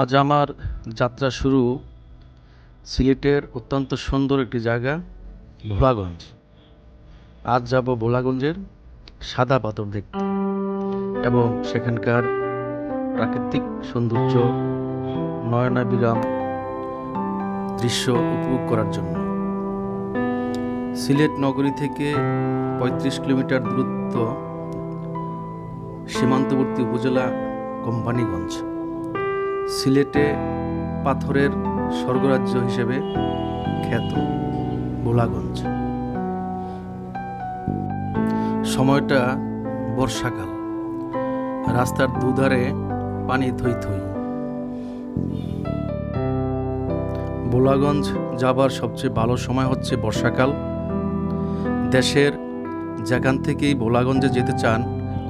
আজ আমার যাত্রা শুরু সিলেটের অত্যন্ত সুন্দর একটি জায়গা, ভোলাগঞ্জ। আজ যাব ভোলাগঞ্জের সাদা পাথর দেখতে এবং সেখানকার প্রাকৃতিক সৌন্দর্য, নয়নাবিরাম দৃশ্য উপভোগ করার জন্য। সিলেট নগরী থেকে পঁয়ত্রিশ কিলোমিটার দূরত্ব সীমান্তবর্তী উপজেলা কোম্পানিগঞ্জ। সিলেটে পাথরের স্বর্গরাজ্য হিসেবে খ্যাত ভোলাগঞ্জ। সময়টা বর্ষাকাল। রাস্তার দুধারে পানি থই থই। ভোলাগঞ্জ যাবার সবচেয়ে ভালো সময় হচ্ছে বর্ষাকাল। দেশের যেখান থেকেই ভোলাগঞ্জে যেতে চান,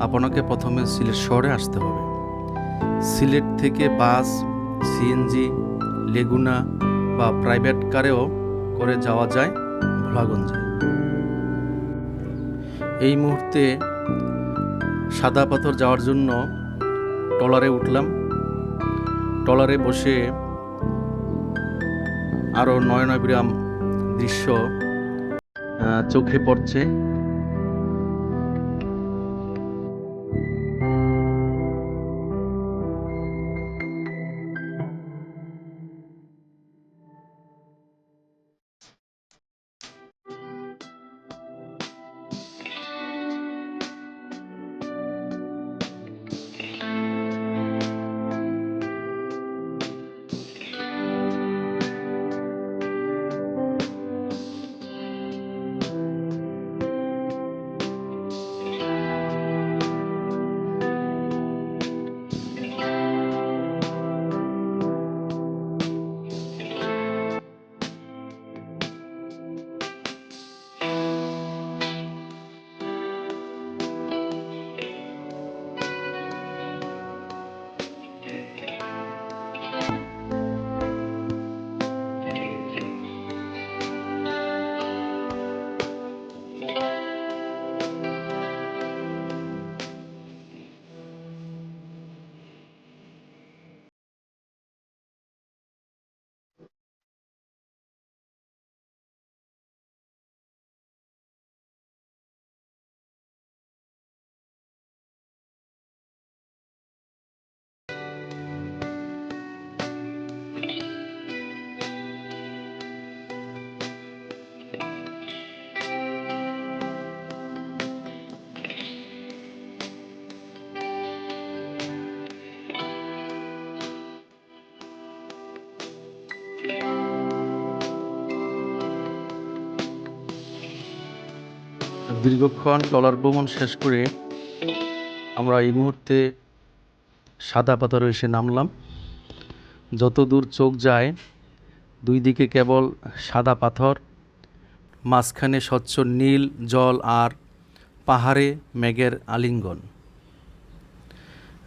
আপনাকে প্রথমে সিলেট শহরে আসতে হবে। সিলেট থেকে বাস সিএনজি লেগুনা বা প্রাইভেট কারেও করে যাওয়া যায়, ভোলাগঞ্জে। এই মুহূর্তে সাদা পাথর যাওয়ার জন্য ট্রলারে উঠলাম। ট্রলারে বসে আরও নয়নাবিরাম দৃশ্য চোখে পড়ছে। দীর্ঘক্ষণ ট্রলার ভ্রমণ শেষ করে আমরা এই মুহূর্তে সাদা পাথরে এসে নামলাম। যত দূর চোখ যায়, দুই দিকে কেবল সাদা পাথর, মাঝখানে স্বচ্ছ নীল, জল আর পাহাড়ে মেঘের আলিঙ্গন,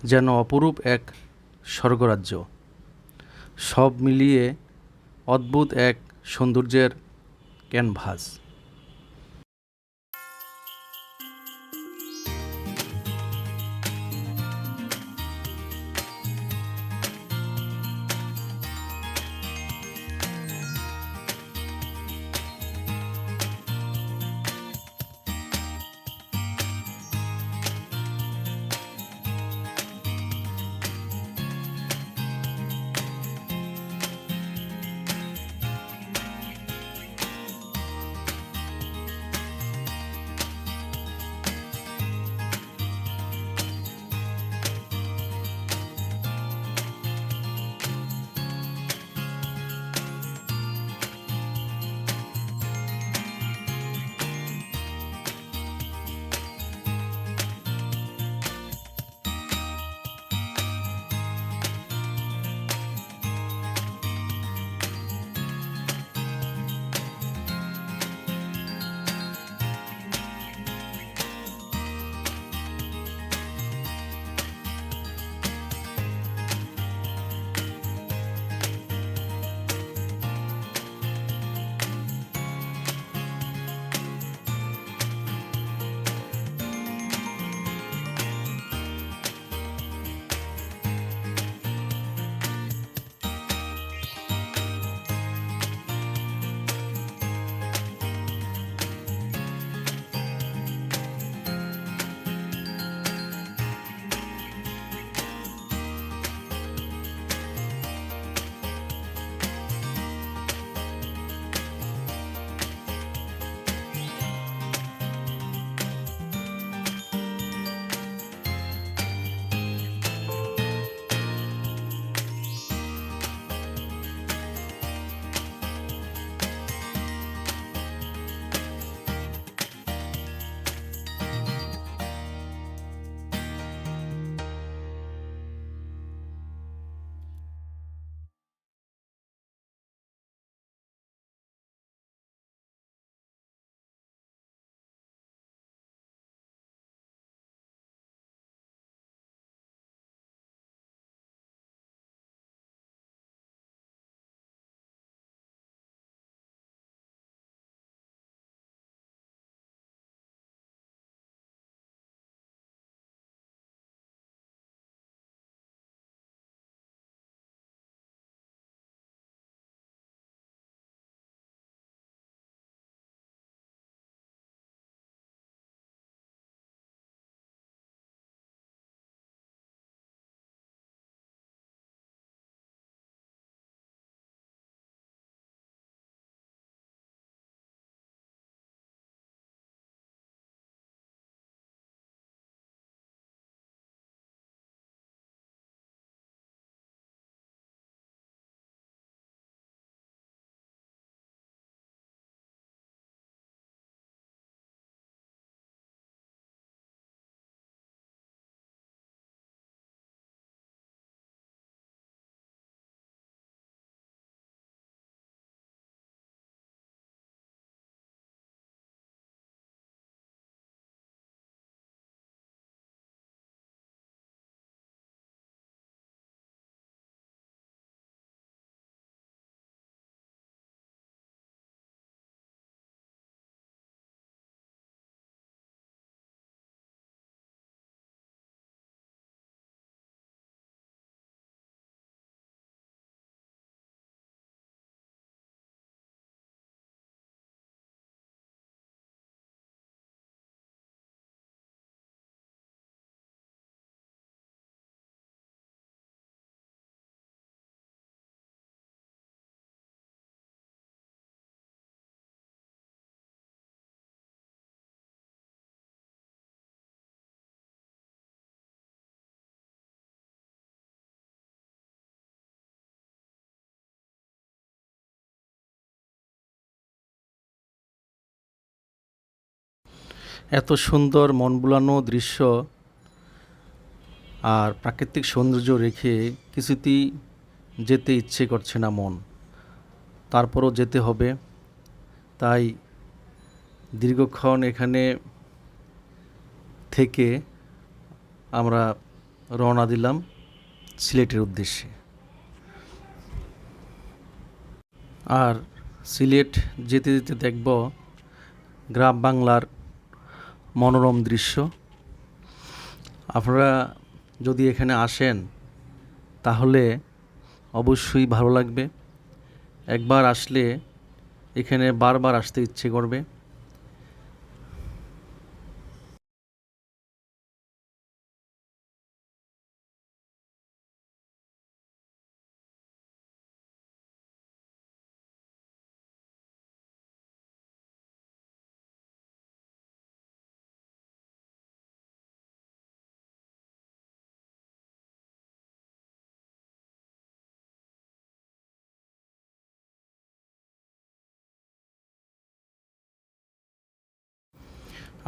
যেন অপরূপ এক স্বর্গরাজ্য। সব মিলিয়ে অদ্ভুত এক সৌন্দর্যের ক্যানভাস। এত সুন্দর মন বুলানো দৃশ্য আর প্রাকৃতিক সৌন্দর্য রেখে কিছুতেই যেতে ইচ্ছে করছে না মন। তারপরও যেতে হবে। তাই দীর্ঘক্ষণ এখানে থেকে আমরা রওনা দিলাম সিলেটের উদ্দেশ্যে। আর সিলেট যেতে যেতে দেখব গ্রাম বাংলার মনোরম দৃশ্য। আপনারা যদি এখানে আসেন, তাহলে অবশ্যই ভালো লাগবে। একবার আসলে এখানে বারবার আসতে ইচ্ছে করবে।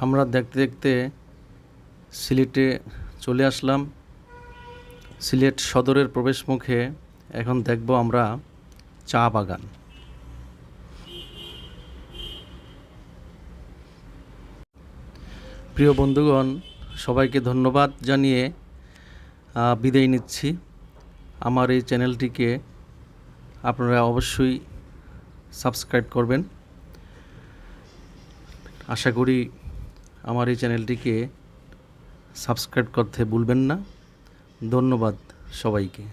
আমরা দেখতে দেখতে সিলেটে চলে আসলাম। সিলেট সদরের প্রবেশ মুখে এখন দেখব আমরা চা বাগান। প্রিয় বন্ধুগণ, সবাইকে ধন্যবাদ জানিয়ে বিদায় নিচ্ছি। আমার এই চ্যানেলটিকে আপনারা অবশ্যই সাবস্ক্রাইব করবেন। আশা করি আমার এই চ্যানেলটিকে সাবস্ক্রাইব করতে ভুলবেন না। ধন্যবাদ সবাইকে।